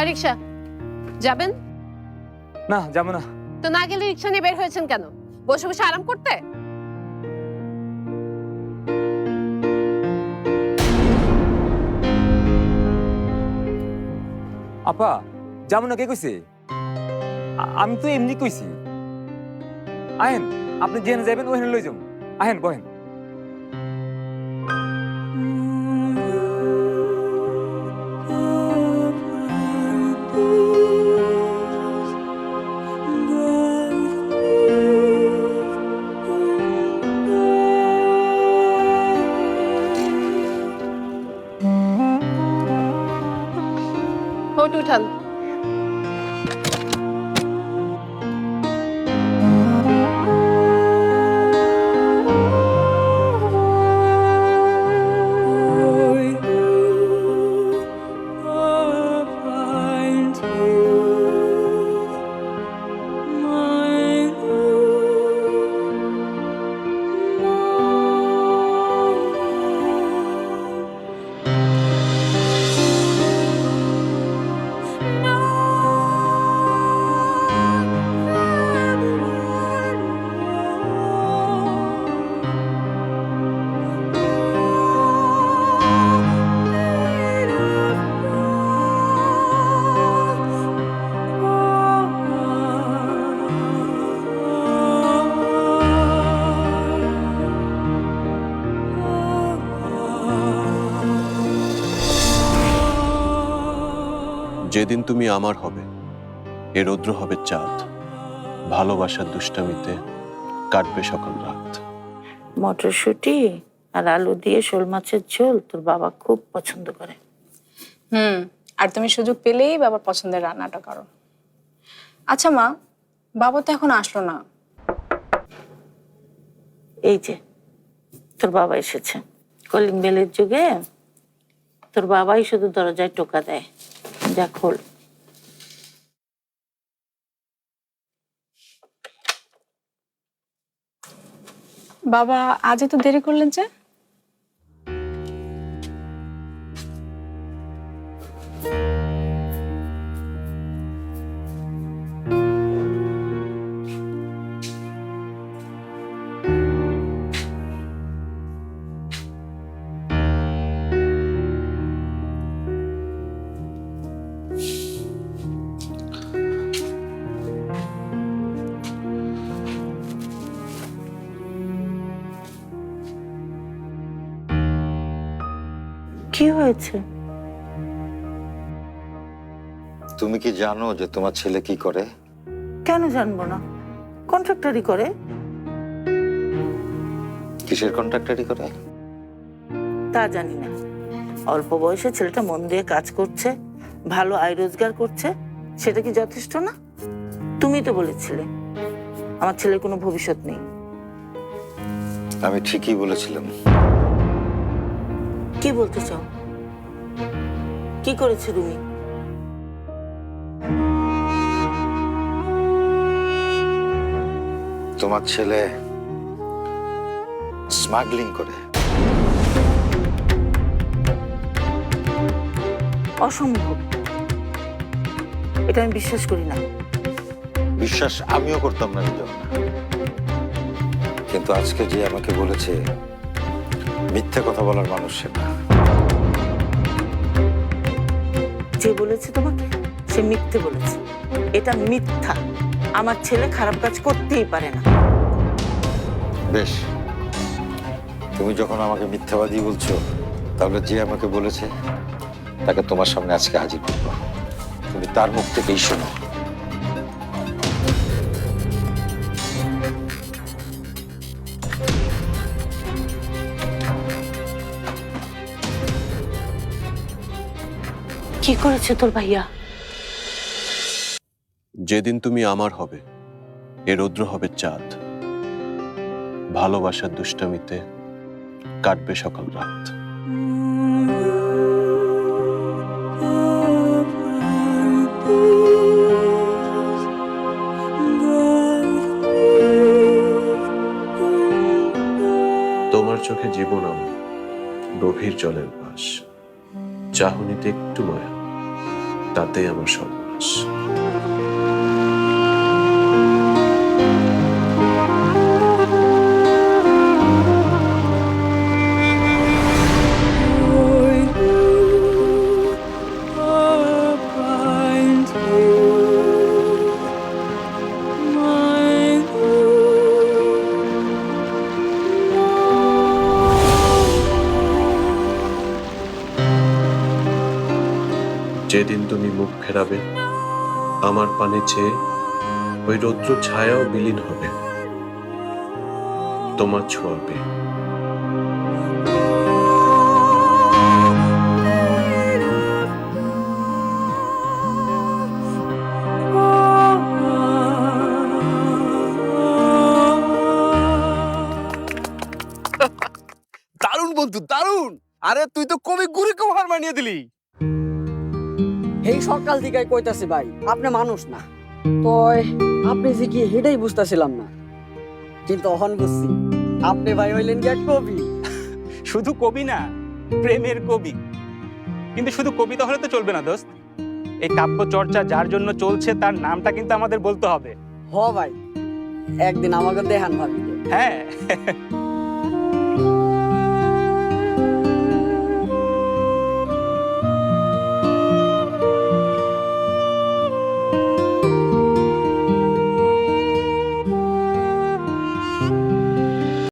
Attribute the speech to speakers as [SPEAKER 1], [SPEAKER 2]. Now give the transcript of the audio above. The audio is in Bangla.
[SPEAKER 1] আর রিক্সা। যাবেন?
[SPEAKER 2] না যাব না।
[SPEAKER 1] তো না গেলে রিক্সা নিয়ে বের হয়েছেন কেন? বসে বসে আরাম করতে?
[SPEAKER 2] আপা যাব না কে কইছে? আমি তো এমনি কইছি। আহেন আপনি যেখানে যাবেন ওখানে লই যাব। আহেন বহেন।
[SPEAKER 1] total
[SPEAKER 3] যেদিন তুমি আমার হবে এ রৌদ্র হবে চাঁদ। ভালোবাসার দুষ্টামিতে কাটবে সকাল রাত।
[SPEAKER 4] মটরশুঁটি আর আলু দিয়ে শোল মাছের ঝোল তোর বাবা খুব পছন্দ করে।
[SPEAKER 5] হুম আর তুমি সুযোগ পেলেই বাবার পছন্দের রান্নাটা করো। আচ্ছা মা বাবা তো এখন আসলো না।
[SPEAKER 4] এই যে তোর বাবা এসেছে। কলিং বেলের যুগে তোর বাবাই শুধু দরজায় টোকা দেয়। যা খোল
[SPEAKER 5] বাবা আজ এত দেরি করলেন যে?
[SPEAKER 4] কি হয়েছে?
[SPEAKER 6] তুমি কি জানো যে তোমার ছেলে কি করে?
[SPEAKER 4] কেন জানব না? কন্ট্রাক্টারি করে।
[SPEAKER 6] কিসের কন্ট্রাক্টারি করে?
[SPEAKER 4] তা জানি না। অল্প বয়সে ছেলেটা মন দিয়ে কাজ করছে ভালো আয় রোজগার করছে সেটা কি যথেষ্ট না? তুমি তো বলেছিলে আমার ছেলের কোনো ভবিষ্যৎ নেই।
[SPEAKER 6] আমি ঠিকই বলেছিলাম।
[SPEAKER 4] কি বলতে চাও? কি করেছে তুমি?
[SPEAKER 6] তোমার ছেলে স্মাগলিং করে।
[SPEAKER 4] অসম্ভব। এটা আমি বিশ্বাস করি না।
[SPEAKER 6] বিশ্বাস আমিও করতাম না জন্য কিন্তু আজকে যে আমাকে বলেছে মিথ্যে কথা বলার মানুষ সে না।
[SPEAKER 4] যে বলেছে তোমাকে, সে মিথ্যে বলেছে। এটা মিথ্যা। আমার ছেলে খারাপ কাজ করতেই পারে না।
[SPEAKER 6] বেশ। তুমি যখন আমাকে মিথ্যাবাদী বলছো, তাহলে যে আমাকে বলেছে, তাকে তোমার সামনে আজকে হাজির করব। তুমি তার মুখ থেকেই শোনো।
[SPEAKER 4] কি করেছে তোর ভাইয়া?
[SPEAKER 3] যেদিন তুমি আমার হবে, এ রৌদ্র হবে চাঁদ। ভালোবাসার দুষ্টামিতে কাটবে সকাল রাত। তোমার চোখে জীবন আমার গভীর জলের পাশ চাহনিতে একটু মায়া। তাতেই আমার সর্বনাশ। যেদিন তুমি মুখ ফেরাবে, আমার পানে চেয়ে ওই রৌদ্র ছায়াও বিলীন হবে। তোমার ছোঁয়াবে
[SPEAKER 7] দারুণ বন্ধু, দারুণ! আরে তুই তো কবি গুড়ি কম হার মানিয়ে দিলি।
[SPEAKER 8] এই সকাল থেকে কইতাছি ভাই আপনি মানুষ না। তো আপনি যে কি হেডেই বুঝতেছিলাম না। কিন্তু অহন বুঝছি আপনি ভাই হইলেন কি কবি।
[SPEAKER 9] শুধু কবি না প্রেমের কবি। কিন্তু শুধু কবিতা হলে তো চলবে না দোস্ত। এই কাব্য চর্চা যার জন্য চলছে তার নামটা কিন্তু আমাদের বলতে হবে।
[SPEAKER 8] হ ভাই একদিন আমাকে দেখান ভাবি
[SPEAKER 9] হ্যাঁ।